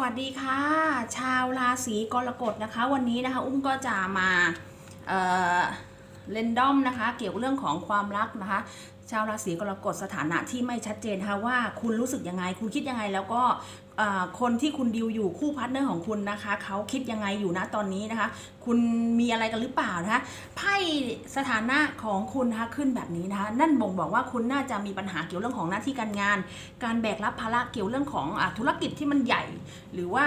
วัสดีค่ะ ชาวราศีกรกฎนะคะ วันนี้นะคะ อุ้มก็จะมาเอ่อเรนดอมนะคะ เกี่ยวกับเรื่องของความรักนะคะ ชาวราศีกรกฎสถานะที่ไม่ชัดเจนค่ะว่าคุณรู้สึกยังไง คุณคิดยังไงแล้วก็คนที่คุณดิวอยู่คู่พาร์ทเนอร์ของคุณนะคะเขาคิดยังไงอยู่นะตอนนี้นะคะ คุณมีอะไรกันหรือเปล่านะคะไพ่สถานะของคุณนะคะขึ้นแบบนี้นะคะนั่นบ่งบอกว่าคุณน่าจะมีปัญหาเกี่ยวเรื่องของหน้าที่การงาน การแบกรับภาระเกี่ยวเรื่องของอธุรกิจที่มันใหญ่ หรือว่า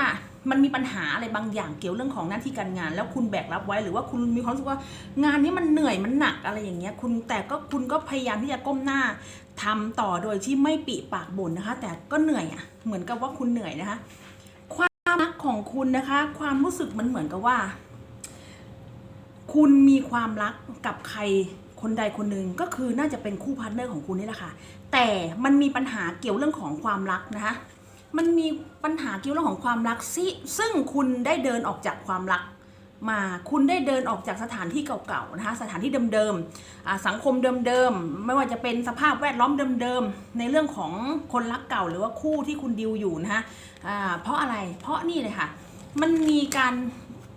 มันมีปัญหาอะไรบางอย่างเกี่ยวเรื่องของหน้าที่การงาน แล้วคุณแบกรับไว้หรือว่าคุณมีความรู้สึกว่างานนี้มันเหนื่อยมันหนักอะไรอย่างเงี้ยคุณแต่ก็คุณก็พยายามที่จะก้มหน้าทำต่อโดยที่ไม่ปิปากบ่นนะคะ แต่ก็เหนื่อยอะ่ะเหมือนกับว่าคุณเหนื่อยนะคะ ความรักของคุณนะคะ ความรู้สึกมันเหมือนกับว่า คุณมีความรักกับใครคนใดคนหนึ่งก็คือน่าจะเป็นคู่พาร์ทเนอร์ของคุณนี่แหละค่ะแต่มันมีปัญหาเกี่ยวเรื่องของความรักนะคะ มันมีปัญหาเกี่ยวเรื่องของความรักซิซึ่งคุณได้เดินออกจากความรักมาคุณได้เดินออกจากสถานที่เก่าๆนะคะสถานที่เดิมๆอ่าสังคมเดิมๆไม่ว่าจะเป็นสภาพแวดล้อมเดิมๆในเรื่องของคนรักเก่าหรือว่าคู่ที่คุณดิวอยู่นะคะอ่าเพราะอะไรเพราะนี่เลยค่ะมันมีการ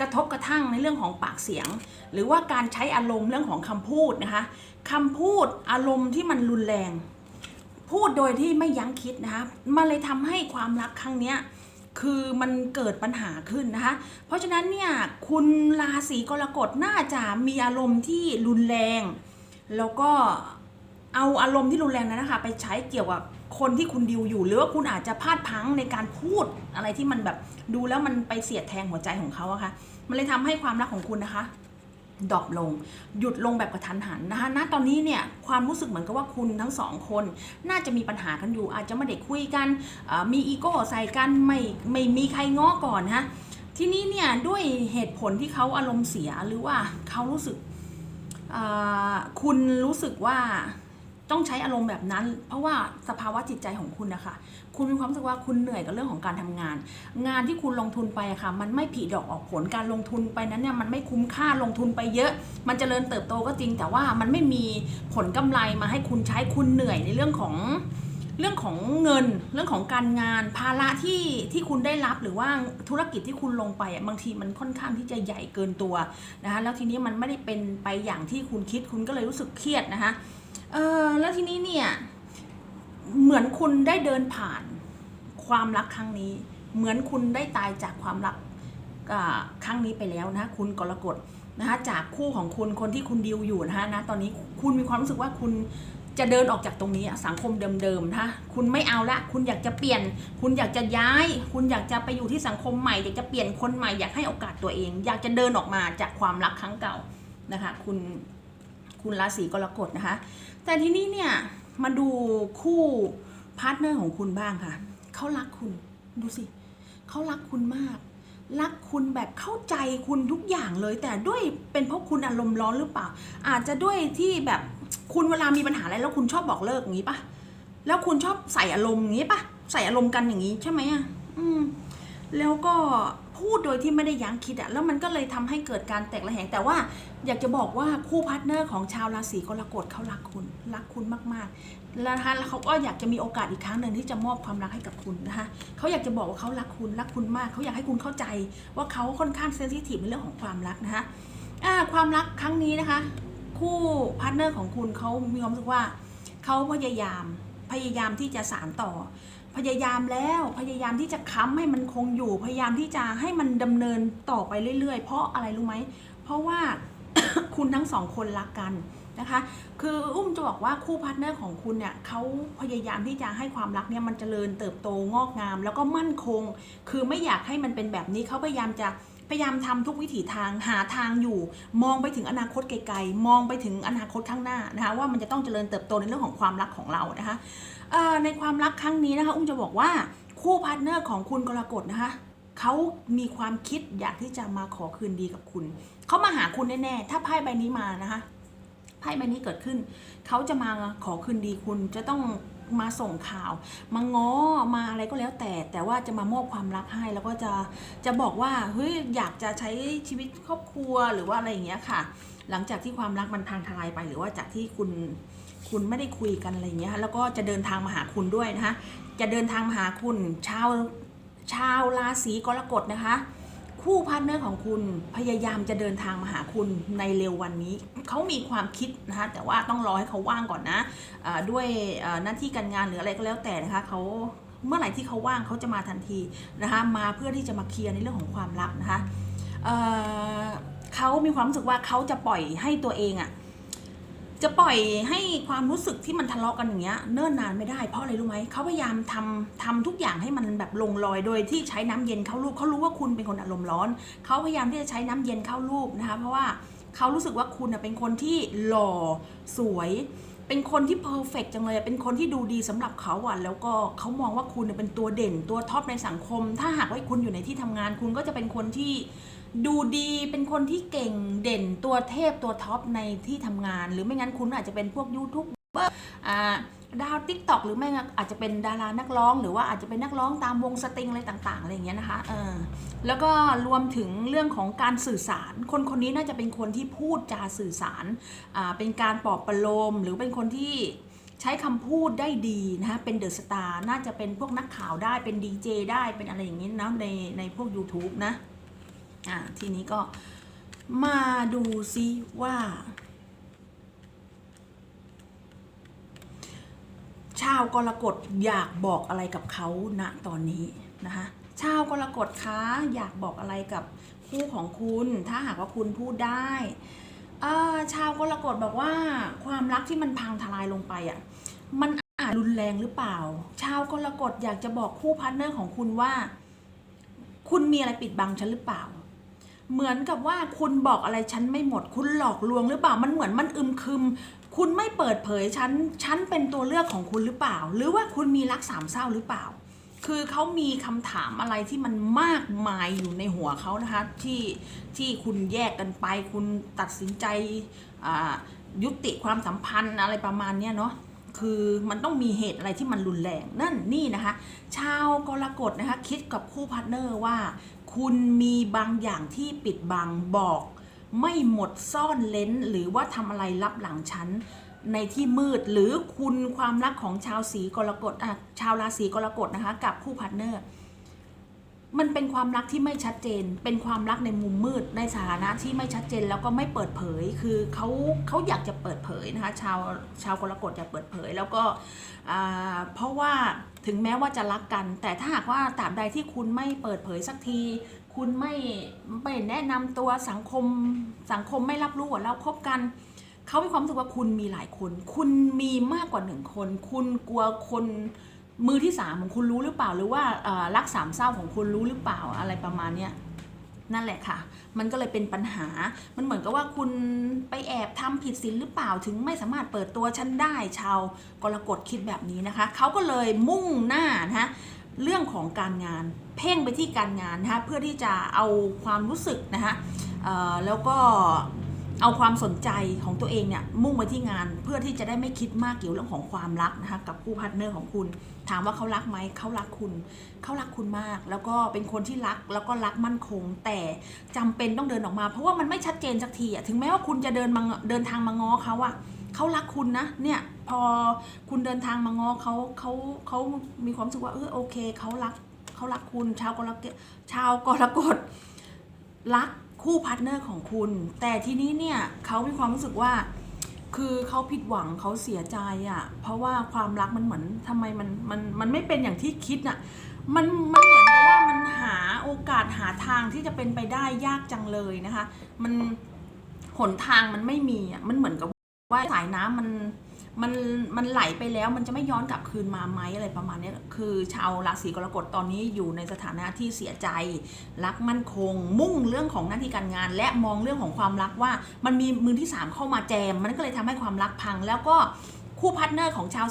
กระทบกระทั่งในเรื่องของปากเสียง หรือว่าการใช้อารมณ์เรื่องของคำพูดนะคะคำพูดอารมณ์ที่มันรุนแรง พูดโดยที่ไม่ยั้งคิดนะคะมันเลยทำให้ความรักครั้งเนี้ยคือมันเกิดปัญหาขึ้นนะคะ เพราะฉะนั้นเนี่ยคุณราศีกรกฎน่าจะมีอารมณ์ที่รุนแรง แล้วก็เอาอารมณ์ที่รุนแรงนั้นนะคะ ไปใช้เกี่ยวกับคนที่คุณดิวอยู่ หรือว่าคุณอาจจะพลาดพังในการพูดอะไรที่มันแบบดูแล้วมันไปเสียดแทงหัวใจของเขาอะค่ะมันเลยทำให้ความรักของคุณนะคะ ดรอปลง หยุดลงแบบกระทันหันนะคะณตอนนี้เนี่ยความรู้สึกเหมือนกับว่าคุณทั้งสองคน น่าจะมีปัญหากันอยู่ อาจจะไม่ได้คุยกันมีอีโก้ใส่กันไม่ไม่มีใครง้อก่อนฮะทีนี้เนี่ยด้วยเหตุผลที่เขาอารมณ์เสียหรือว่าเขารู้สึกคุณรู้สึกว่า ต้องใช้อารมณ์แบบนั้น เพราะว่าสภาวะจิตใจของคุณนะคะ คุณมีความรู้สึกว่าคุณเหนื่อยกับเรื่องของการทำงาน งานที่คุณลงทุนไปอะค่ะ มันไม่ผีดอกออกผลการลงทุนไปนั้นเนี่ยมันไม่คุ้มค่าลงทุนไปเยอะ มันจเจริญเติบโตก็จริง แต่ว่ามันไม่มีผลกำไรมาให้คุณใช้คุณเหนื่อยในเรื่องของเรื่องของเงินเรื่องของการงานภาระที่ที่คุณได้รับหรือว่าธุรกิจที่คุณลงไปอะบางทีมันค่อนข้างที่จะใหญ่เกินตัวนะคะแล้วทีนี้มันไม่ได้เป็นไปอย่างที่คุณคิดคุณก็เลยรู้สึกเครียดนะคะ เออแล้วทีนี้เนี่ย เหมือนคุณได้เดินผ่านความรักครั้งนี้ เหมือนคุณได้ตายจากความรักครั้งนี้ไปแล้วนะคุณกรกฎนะคะจากคู่ของคุณคนที่คุณดิวอยู่นะคะนะตอนนี้คุณมีความรู้สึกว่าคุณจะเดินออกจากตรงนี้สังคมเดิมๆนะคุณไม่เอาละ คุณอยากจะเปลี่ยน คุณอยากจะย้าย คุณอยากจะไปอยู่ที่สังคมใหม่ อยากจะเปลี่ยนคนใหม่ อยากให้โอกาสตัวเอง อยากจะเดินออกมาจากความรักครั้งเก่านะคะ คุณ คุณราศีกรกฎนะคะ แต่ที่นี้เนี่ยมาดูคู่พาร์ทเนอร์ของคุณบ้างค่ะ เขารักคุณดูสิเขารักคุณมาก รักคุณแบบเข้าใจคุณทุกอย่างเลย แต่ด้วยเป็นเพราะคุณอารมณ์ร้อนหรือเปล่า อาจจะด้วยที่แบบคุณเวลามีปัญหาอะไรแล้วคุณชอบบอกเลิกอย่างนี้ปะแล้วคุณชอบใส่อารมณ์อย่างนี้ปะใส่อารมณ์กันอย่างนี้ใช่ไหมอะอืมแล้วก็ พูดโดยที่ไม่ได้ยั้งคิดอะแล้วมันก็เลยทำให้เกิดการแตกระแหงแต่ว่าอยากจะบอกว่าคู่พาร์ทเนอร์ของชาวราศีกรกฎเขารักคุณรักคุณมากๆแล้วนะคะแล้วเขาก็อยากจะมีโอกาสอีกครั้งหนึ่งที่จะมอบความรักให้กับคุณนะคะเขาอยากจะบอกว่าเขารักคุณรักคุณมากเขาอยากให้คุณเข้าใจ ว่าเขาค่อนข้างเซนซิทีฟในเรื่องของความรักนะคะความรักครั้งนี้นะคะ คู่พาร์ทเนอร์ของคุณเขามีความรู้สึกว่าเขาพยายามพยายามที่จะสานต่อ พยายามแล้วพยายามที่จะค้ำให้มันคงอยู่ พยายามที่จะให้มันดำเนินต่อไปเรื่อย ๆ เพราะอะไรรู้ไหมเพราะว่าคุณทั้งสองคนรักกันนะคะ คืออุ้มจะบอกว่าคู่พาร์ทเนอร์ของคุณเนี่ยเขาพยายามที่จะให้ความรักเนี่ยมันเจริญเติบโตงอกงาม แล้วก็มั่นคง คือไม่อยากให้มันเป็นแบบนี้เขาพยายามจะ พยายามทำทุกวิถีทางหาทางอยู่ มองไปถึงอนาคตไกลๆมองไปถึงอนาคตข้างหน้านะคะว่ามันจะต้องเจริญเติบโตในเรื่องของความรักของเรานะคะในความรักครั้งนี้นะคะอุ้มจะบอกว่าคู่พาร์ทเนอร์ของคุณกรกฎนะคะเขามีความคิดอยากที่จะมาขอคืนดีกับคุณ เขามาหาคุณแน่ๆ ถ้าไพ่ใบนี้มานะคะ ไพ่ใบนี้เกิดขึ้น เขาจะมาขอคืนดีคุณ จะต้อง มาส่งข่าว มาง้อมาอะไรก็แล้วแต่ แต่ว่าจะมามอบความรักให้แล้วก็จะจะบอกว่าเฮ้ยอยากจะใช้ชีวิตครอบครัวหรือว่าอะไรอย่างเงี้ยค่ะ หลังจากที่ความรักมันพังทลายไปหรือว่าจากที่คุณคุณไม่ได้คุยกันอะไรอย่างเงี้ยค่ะแล้วก็จะเดินทางมาหาคุณด้วยนะคะจะเดินทางมาหาคุณชาวชาวราศีกรกฎนะคะ คู่พาร์ทเนอร์ของคุณพยายามจะเดินทางมาหาคุณในเร็ววันนี้ เขามีความคิดนะคะแต่ว่าต้องรอให้เขาว่างก่อนนะะด้วยหน้าที่การงานหรืออะไรก็แล้วแต่นะคะเขาเมื่อไหร่ที่เขาว่างเขาจะมาทันทีนะคะมาเพื่อที่จะมาเคลียร์ในเรื่องของความรักนะคะเอ่อเขามีความรู้สึกว่าเขาจะปล่อยให้ตัวเองอะ จะปล่อยให้ความรู้สึกที่มันทะเลาะกันอย่างเงี้ยเนิ่นนานไม่ได้เพราะอะไรรู้ไหมเขาพยายามทำทำทุกอย่างให้มันแบบลงรอยโดยที่ใช้น้ำเย็นเข้ารูปเขารู้ว่าคุณเป็นคนอารมณ์ร้อนเขาพยายามที่จะใช้น้ำเย็นเข้ารูปนะคะ เพราะว่าเขารู้สึกว่าคุณน่ะเป็นคนที่หล่อสวย เป็นคนที่เพอร์เฟกจังเลยเป็นคนที่ดูดีสำหรับเขาอะแล้วก็เขามองว่าคุณน่ะเป็นตัวเด่นตัวท็อปในสังคม ถ้าหากว่าคุณอยู่ในที่ทำงานคุณก็จะเป็นคนที่ ดูดีเป็นคนที่เก่งเด่นตัวเทพตัวท็อปในที่ทำงาน หรือไม่งั้นคุณอาจจะเป็นพวกยูทูบเบอร์ดาวทิกตอกหรือไม่งอาจจะเป็นดารานักร้อง หรือว่าอาจจะเป็นนักร้องตามวงสตริงอะไรต่างๆอะไรอย่างเงี้ยนะคะเออแล้วก็รวมถึงเรื่องของการสื่อสาร คนคนนี้น่าจะเป็นคนที่พูดจาสื่อสารอ่าเป็นการปลอบประโลม หรือเป็นคนที่ใช้คำพูดได้ดีนะคะเป็นเดอะสตาร์น่าจะเป็นพวกนักข่าวได้เป็นดีเจได้เป็นอะไรอย่างงี้นะในในพวก YouTube นะ อ่าทีนี้ก็มาดูซิว่า ชาวกรกฎอยากบอกอะไรกับเขาณตอนนี้นะคะชาวกรกฎคะอยากบอกอะไรกับคู่ของคุณ ถ้าหากว่าคุณพูดได้ชาวกรกฎบอกว่าความรักที่มันพังทลายลงไปอะมันอาจรุนแรงหรือเปล่า ชาวกรกฎอยากจะบอกคู่พาร์ทเนอร์ของคุณว่า คุณมีอะไรปิดบังฉันหรือเปล่า เหมือนกับว่าคุณบอกอะไรฉันไม่หมด คุณหลอกลวงหรือเปล่ามันเหมือนมันอึมครึม คุณไม่เปิดเผยฉันฉันเป็นตัวเลือกของคุณหรือเปล่า หรือว่าคุณมีรักสามเศร้าหรือเปล่า คือเขามีคำถามอะไรที่มันมากมายอยู่ในหัวเขานะคะที่ที่คุณแยกกันไป คุณตัดสินใจยุติความสัมพันธ์อะไรประมาณเนี้ยเนาะคือมันต้องมีเหตุอะไรที่มันรุนแรงนั่นนี่นะคะ ชาวกรกฎนะคะ คิดกับคู่พาร์ทเนอร์ว่า คุณมีบางอย่างที่ปิดบังบอก ไม่หมดซ่อนเลนหรือว่าทำอะไรลับหลังฉันในที่มืดหรือคุณความรักของชาวสีกรกฎอะชาวราศีกรกฎนะคะ กับคู่พาร์ทเนอร์ มันเป็นความรักที่ไม่ชัดเจน เป็นความรักในมุมมืด ในสถานะที่ไม่ชัดเจนแล้วก็ไม่เปิดเผย คือเขาเขาอยากจะเปิดเผยนะคะ ชาวชาวกรกฎอยากเปิดเผย แล้วก็เพราะว่าถึงแม้ว่าจะรักกัน แต่ถ้าหากว่าตราบใดที่คุณไม่เปิดเผยสักที คุณไม่ไม่แนะนำตัวสังคมสังคมไม่รับรู้ว่าเราคบกันเขามีความรู้สึกว่าคุณมีหลายคน คุณมีมากกว่าหนึ่งคน คุณกลัวคน มือที่สามของคุณรู้หรือเปล่าหรือว่ารักสามเศร้าของคุณรู้หรือเปล่าอะไรประมาณเนี้ยนั่นแหละค่ะ มันก็เลยเป็นปัญหา มันเหมือนกับว่าคุณไปแอบทำผิดศีลหรือเปล่า ถึงไม่สามารถเปิดตัวฉันได้ ชาวกรกฎคิดแบบนี้นะคะ เขาก็เลยมุ่งหน้านะเรื่องของการงาน เพ่งไปที่การงานนะคะเพื่อที่จะเอาความรู้สึกนะคะแล้วก็ เอาความสนใจของตัวเองเนี่ยมุ่งไปที่งานเพื่อที่จะได้ไม่คิดมากเกี่ยวเรื่องของความรักนะคะกับคู่พาร์ทเนอร์ของคุณ ถามว่าเขารักไหมเขารักคุณ เขารักคุณมาก แล้วก็เป็นคนที่รักแล้วก็รักมั่นคง แต่จำเป็นต้องเดินออกมา เพราะว่ามันไม่ชัดเจนสักทีอะถึงแม้ว่าคุณจะเดินมาเดินทางมาง้อเขาอะเขารักคุณนะเนี่ยพอคุณเดินทางมาง้อเขาเขาเขามีความรู้สึกว่าเออโอเคเขารักเขารักคุณชาวกรกฎชาวกรกฎรัก คู่พาร์ทเนอร์ของคุณ แต่ทีนี้เนี่ยเขามีความรู้สึกว่า คือเขาผิดหวังเขาเสียใจอะ่ะ เพราะว่าความรักมันเหมือนทำไมมันมันมันไม่เป็นอย่างที่คิดอะมันมันเหมือนกับว่ามันหาโอกาสหาทางที่จะเป็นไปได้ยากจังเลยนะคะ มันหนทางมันไม่มีอะ่ะมันเหมือนกับว่าสายน้ำมัน มันมันไหลไปแล้วมันจะไม่ย้อนกลับคืนมาไหมอะไรประมาณนี้คือชาวราศีกรกฎตอนนี้อยู่ในสถานะที่เสียใจ รักมั่นคง มุ่งเรื่องของหน้าที่การงาน และมองเรื่องของความรักว่า มันมีมือที่สามเข้ามาแจม มันก็เลยทำให้ความรักพัง แล้วก็คู่พาร์ทเนอร์ของชาว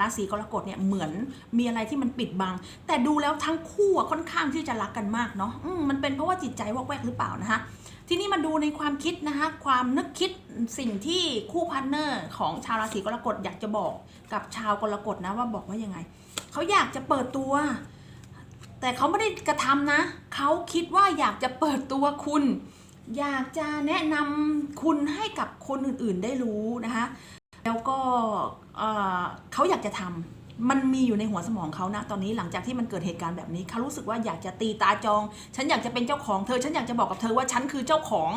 ราศีกรกฎเนี่ยเหมือนมีอะไรที่มันปิดบัง แต่ดูแล้วทั้งคู่อะค่อนข้างที่จะรักกันมากเนาะมมันเป็นเพราะว่าจิตใจวอกแวกหรือเปล่านะคะ ทีนี้มาดูในความคิดนะคะ ความนึกคิดสิ่งที่คู่พาร์ทเนอร์ของชาวราศีกรกฎอยากจะบอกกับชาวกรกฎนะว่าบอกว่ายังไง เขาอยากจะเปิดตัว แต่เขาไม่ได้กระทำนะ เขาคิดว่าอยากจะเปิดตัวคุณ อยากจะแนะนำคุณให้กับคนอื่นๆได้รู้นะคะ แล้วก็เเขาอยากจะทำ มันมีอยู่ในหัวสมองเขานะตอนนี้หลังจากที่มันเกิดเหตุการณ์แบบนี้เขารู้สึกว่าอยากจะตีตาจอง ฉันอยากจะเป็นเจ้าของเธอ ฉันอยากจะบอกกับเธอว่าฉันคือเจ้าของ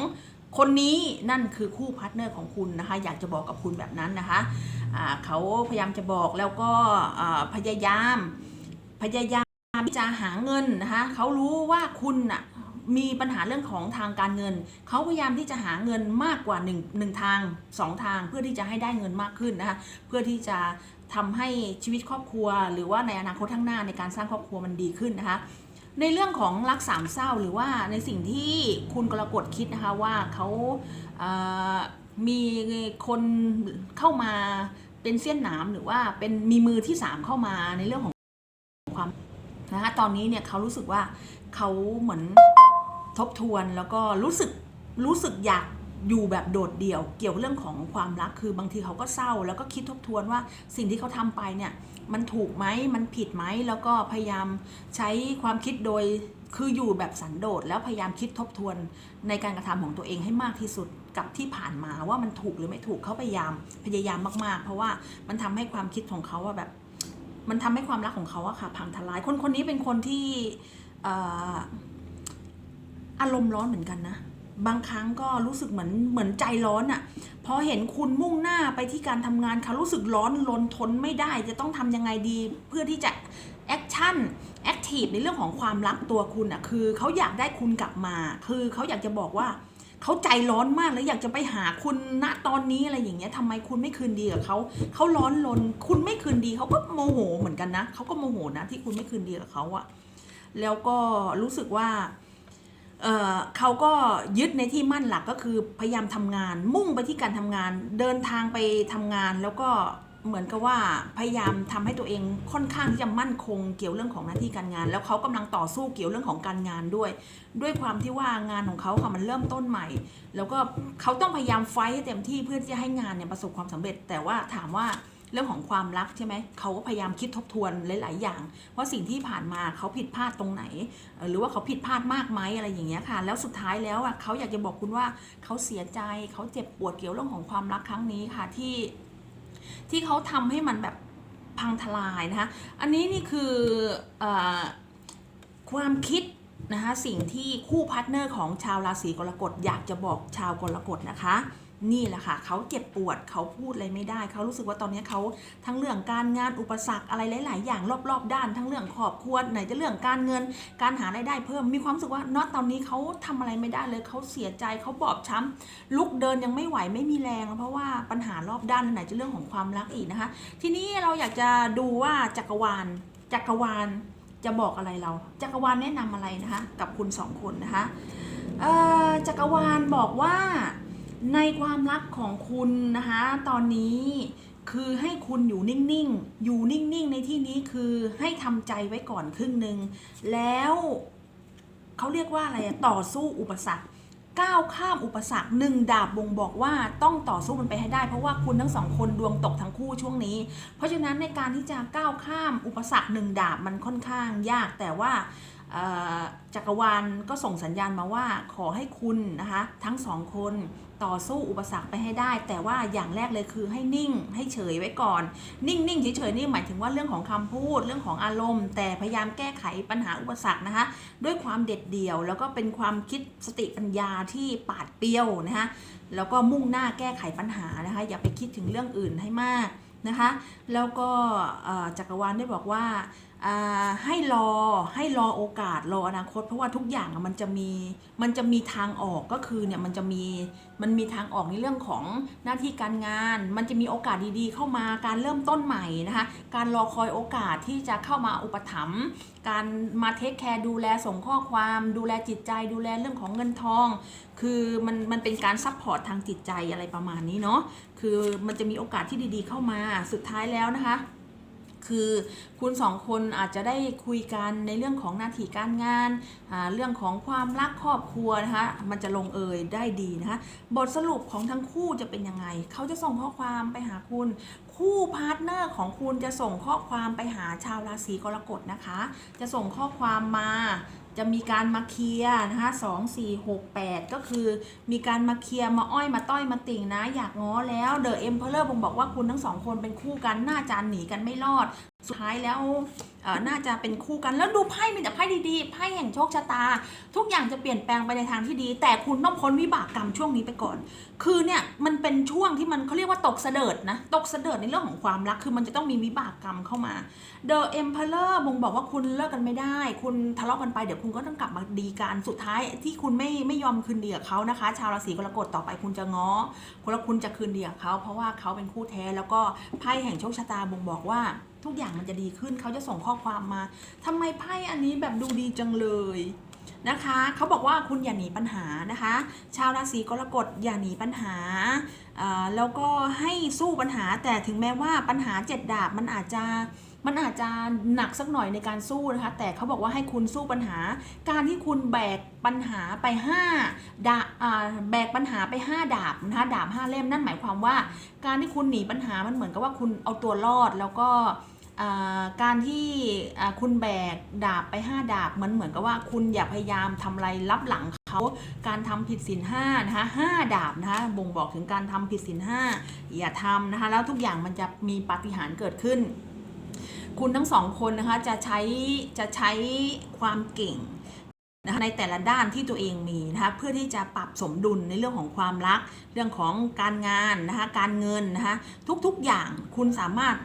คนนี้นั่นคือคู่พาร์ทเนอร์ของคุณนะคะ อยากจะบอกกับคุณแบบนั้นนะคะอ่าเขาพยายามจะบอกแล้วก็พยายามพยายามที่จะหาเงินนะคะเขารู้ว่าคุณน่ะมีปัญหาเรื่องของทางการเงิน เขาพยายามที่จะหาเงินมากกว่า1นึ่งหนึ่งทางสองทางเพื่อที่จะให้ได้เงินมากขึ้นนะคะ เพื่อที่จะ ทำให้ชีวิตครอบครัว หรือว่าในอนาคตข้างหน้าในการสร้างครอบครัวมันดีขึ้นนะคะ ในเรื่องของรักสามเศร้าหรือว่าในสิ่งที่คุณกรกฎคิดนะคะว่าเขาเอ่อมีคนเข้ามาเป็นเสี้ยนหนามหรือว่าเป็นมีมือที่สามเข้ามาในเรื่องของความนะคะตอนนี้เนี่ยเขารู้สึกว่าเขาเหมือนทบทวนแล้วก็รู้สึกรู้สึกอยาก อยู่แบบโดดเดี่ยวเกี่ยวเรื่องของความรักคือบางทีเขาก็เศร้า แล้วก็คิดทบทวนว่าสิ่งที่เขาทำไปเนี่ยมันถูกไหมมันผิดไหมแล้วก็พยายามใช้ความคิดโดยคืออยู่แบบสันโดษแล้วพยายามคิดทบทวนในการกระทำของตัวเองให้มากที่สุดกับที่ผ่านมาว่ามันถูกหรือไม่ถูกเขาพยายามพยายามมากๆ เพราะว่ามันทำให้ความคิดของเขาว่าแบบ มันทำให้ความรักของเขาอะค่ะพังทลายคนคนนี้เป็นคนที่อารมณ์ร้อนเหมือนกันนะ บางครั้งก็รู้สึกเหมือนเหมือนใจร้อนอะพอเห็นคุณมุ่งหน้าไปที่การทำงานเขารู้สึกร้อนลนทนไม่ได้ จะต้องทำยังไงดี เพื่อที่จะแอคชั่นแอคทีฟในเรื่องของความรักตัวคุณอะคือเขาอยากได้คุณกลับมา คือเขาอยากจะบอกว่าเขาใจร้อนมากแล้วอยากจะไปหาคุณณตอนนี้อะไรอย่างเงี้ยทำไมคุณไม่คืนดีกับเขาเขาร้อนลน คุณไม่คืนดีเขาก็โมโหเหมือนกันนะเขาก็โมโหนะที่คุณไม่คืนดีกับเขาอะแล้วก็รู้สึกว่า เเขาก็ยึดในที่มั่นหลักก็คือพยายามทำงาน มุ่งไปที่การทำงาน เดินทางไปทำงานแล้วก็เหมือนกับว่าพยายามทำให้ตัวเองค่อนข้างที่จะมั่นคงเกี่ยวเรื่องของหน้าที่การงาน แล้วเขากำลังต่อสู้เกี่ยวเรื่องของการงานด้วย ด้วยความที่ว่างานของเขาค่ะมันเริ่มต้นใหม่ แล้วก็เขาต้องพยายามไฟท์ให้เต็มที่เพื่อที่จะให้งานเนี่ยประสบความสำเร็จ แต่ว่าถามว่า เรื่องของความรักใช่ไหมเขาก็พยายามคิดทบทวนหลาย ๆ อย่าง ว่าสิ่งที่ผ่านมาเขาผิดพลาดตรงไหน หรือว่าเขาผิดพลาดมากไหมอะไรอย่างเงี้ยค่ะ แล้วสุดท้ายแล้วอะเขาอยากจะบอกคุณว่าเขาเสียใจเขาเจ็บปวดเกี่ยวเรื่องของความรักครั้งนี้ค่ะที่ที่เขาทำให้มันแบบพังทลายนะคะ อันนี้นี่คืออความคิดนะคะสิ่งที่คู่พาร์ทเนอร์ของชาวราศีกรกฎอยากจะบอกชาวกรกฎนะคะ นี่แหละค่ะเขาเจ็บปวดเขาพูดอะไรไม่ได้ เขารู้สึกว่าตอนนี้เขาทั้งเรื่องการงานอุปสรรคอะไรหลาย ๆ อย่างรอบ ๆ ด้าน ทั้งเรื่องครอบครัวไหนจะเรื่องการเงิน การหารายได้เพิ่มมีความรู้สึกว่าน็อตตอนนี้เขาทำอะไรไม่ได้เลยเขาเสียใจเขาบอบช้ำลุกเดินยังไม่ไหวไม่มีแรง เพราะว่าปัญหารอบด้านไหนจะเรื่องของความรักอีกนะคะ ทีนี้เราอยากจะดูว่าจักรวาลจักรวาลจะบอกอะไรเรา จักรวาลแนะนำอะไรนะคะ กับคุณสองคนนะคะจักรวาลบอกว่า ในความรักของคุณนะคะ ตอนนี้คือให้คุณอยู่นิ่งๆ อยู่นิ่งๆ ในที่นี้คือให้ทำใจไว้ก่อนครึ่งหนึ่ง แล้วเขาเรียกว่าอะไรต่อสู้อุปสรรคก้าวข้ามอุปสรรคหนึ่งดาบบ่งบอกว่าต้องต่อสู้มันไปให้ได้ เพราะว่าคุณทั้งสองคนดวงตกทั้งคู่ช่วงนี้ เพราะฉะนั้นในการที่จะก้าวข้ามอุปสรรคหนึ่งดาบมันค่อนข้างยากแต่ว่า จักรวาลก็ส่งสัญญาณมาว่าขอให้คุณนะคะทั้งสองคนต่อสู้อุปสรรคไปให้ได้ แต่ว่าอย่างแรกเลยคือให้นิ่งให้เฉยไว้ก่อน นิ่งๆเฉยๆนี่หมายถึงว่าเรื่องของคำพูดเรื่องของอารมณ์ แต่พยายามแก้ไขปัญหาอุปสรรคนะคะด้วยความเด็ดเดี่ยว แล้วก็เป็นความคิดสติปัญญาที่ปาดเปรี้ยวนะคะแล้วก็มุ่งหน้าแก้ไขปัญหานะคะอย่าไปคิดถึงเรื่องอื่นให้มากนะคะแล้วก็จักรวาลได้บอกว่า ให้รอให้รอโอกาสรออนาคต เพราะว่าทุกอย่างมันจะมีมันจะมีทางออกก็คือเนี่ยมันจะมีมันมีทางออกในเรื่องของหน้าที่การงาน มันจะมีโอกาสดีๆ เข้ามาการเริ่มต้นใหม่นะคะการรอคอยโอกาสที่จะเข้ามาอุปถัมภ์การมาเทคแคร์ดูแลส่งข้อความดูแลจิตใจดูแลเรื่องของเงินทอง คือมันมันเป็นการซัพพอร์ตทางจิตใจอะไรประมาณนี้เนาะคือมันจะมีโอกาสที่ดีๆ เข้ามาสุดท้ายแล้วนะคะ คือคุณสองคนอาจจะได้คุยกันในเรื่องของหน้าที่การงานเรื่องของความรักครอบครัวนะคะมันจะลงเอยได้ดีนะคะบทสรุปของทั้งคู่จะเป็นยังไง เขาจะส่งข้อความไปหาคุณ คู่พาร์ทเนอร์ของคุณจะส่งข้อความไปหาชาวราศีกรกฎนะคะ จะส่งข้อความมาจะมีการมาเคลียร์นะคะสองสี่หกแปดก็คือมีการมาเคลียร์มาอ้อยมาต้อยมาติ่งนะ อยากง้อแล้วเดอะเอ็มเพลเลอร์บ่งบอกว่าคุณทั้งสองคนเป็นคู่กันน่าจะหนีกันไม่รอด สุดท้ายแล้วน่าจะเป็นคู่กันแล้วดูไพ่มีแต่ไพ่ดีๆไพ่แห่งโชคชะตา ทุกอย่างจะเปลี่ยนแปลงไปในทางที่ดี แต่คุณต้องพ้นวิบากกรรมช่วงนี้ไปก่อน คือเนี่ยมันเป็นช่วงที่มันเขาเรียกว่าตกเสดิร์ดนะตกเสดิร์ดในเรื่องของความรักคือมันจะต้องมีวิบากกรรมเข้ามา The Emperor บ่งบอกว่าคุณเลิกกันไม่ได้ คุณทะเลาะกันไปเดี๋ยวคุณก็ต้องกลับมาดีกันสุดท้ายที่คุณไม่ไม่ยอมคืนดีกับเขานะคะ ชาวราศีกรกฎต่อไปคุณจะง้อคนละคุณจะคืนดีกับเขาเพราะว่าเขาเป็นคู่แท้แล้วก็ไพ่แห่งโชคชะตาบ่งบอกว่าทุกอย่างมันจะดีขึ้นเขาจะส่งข้อความมาทำไมไพ่อันนี้แบบดูดีจังเลยนะคะเขาบอกว่าคุณอย่าหนีปัญหานะคะ ชาวราศีกรกฎอย่าหนีปัญหาแล้วก็ให้สู้ปัญหาแต่ถึงแม้ว่าปัญหาเจ็ดดาบมันอาจจะ มันอาจจะหนักสักหน่อยในการสู้นะคะ แต่เขาบอกว่าให้คุณสู้ปัญหา การที่คุณแบกปัญหาไป5ดาบแบกปัญหาไป 5 ดาบนะคะดาบ5เล่มนั่นหมายความว่า การที่คุณหนีปัญหามันเหมือนกับว่าคุณเอาตัวรอดแล้วก็การที่คุณแบกดาบไป 5 ดาบมันเหมือนกับว่าคุณอย่าพยายามทำอะไรรับหลังเขาการทำผิดศีลห้านะคะห้าดาบนะคะบ่งบอกถึงการทำผิดศีลห้าอย่าทำนะคะแล้วทุกอย่างมันจะมีปาฏิหาริย์เกิดขึ้น คุณทั้งสองคนนะคะจะใช้จะใช้ความเก่งนะคะในแต่ละด้านที่ตัวเองมีนะคะเพื่อที่จะปรับสมดุลในเรื่องของความรัก เรื่องของการงานนะคะการเงินนะคะทุกๆอย่างคุณสามารถ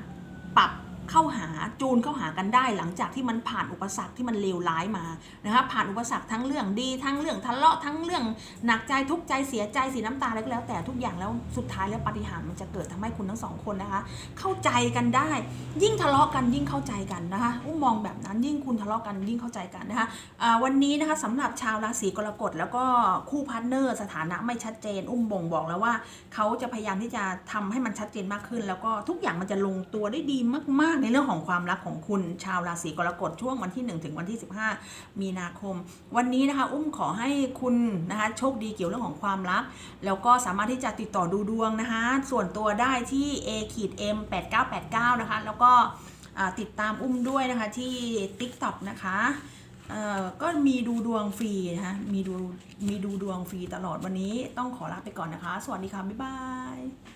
ปรับ เข้าหาจูนเข้าหากันได้ หลังจากที่มันผ่านอุปสรรคที่มันเลวร้ายมานะคะผ่านอุปสรรคทั้งเรื่องดีทั้งเรื่องทะเลาะทั้งเรื่องหนักใจทุกใจเสียใจสีน้ำตาอะไรก็แล้ว แต่ทุกอย่างแล้วสุดท้ายแล้วปาฏิหาริย์มันจะเกิดทำให้คุณทั้งสองคนนะคะ เข้าใจกันได้ ยิ่งทะเลาะกันยิ่งเข้าใจกันนะคะอุ้มมองแบบนั้นยิ่งคุณทะเลาะกันยิ่งเข้าใจกันนะคะวันนี้นะคะสำหรับชาวราศีกรกฎแล้วก็คู่พาร์ทเนอร์ สถานะไม่ชัดเจน อุ้มบ่งบอกแล้วว่าเขาจะพยายามที่จะทำให้มันชัดเจนมากขึ้น แล้วก็ทุกอย่างมันจะลงตัวได้ดีมากในเรื่องของความรักของคุณชาวราศีกรกฎช่วงวันที่ 1 ถึงวันที่ 15 มีนาคม วันนี้นะคะ อุ้มขอให้คุณนะคะโชคดีเกี่ยวเรื่องของความรัก แล้วก็สามารถที่จะติดต่อดูดวงนะคะ ส่วนตัวได้ที่ a ขีด m 8989นะคะ แล้วก็ติดตามอุ้มด้วยนะคะที่ TikTok นะคะก็มีดูดวงฟรีนะคะมีดูมีดูดวงฟรีตลอดวันนี้ต้องขอลาไปก่อนนะคะ สวัสดีค่ะ บ๊ายบาย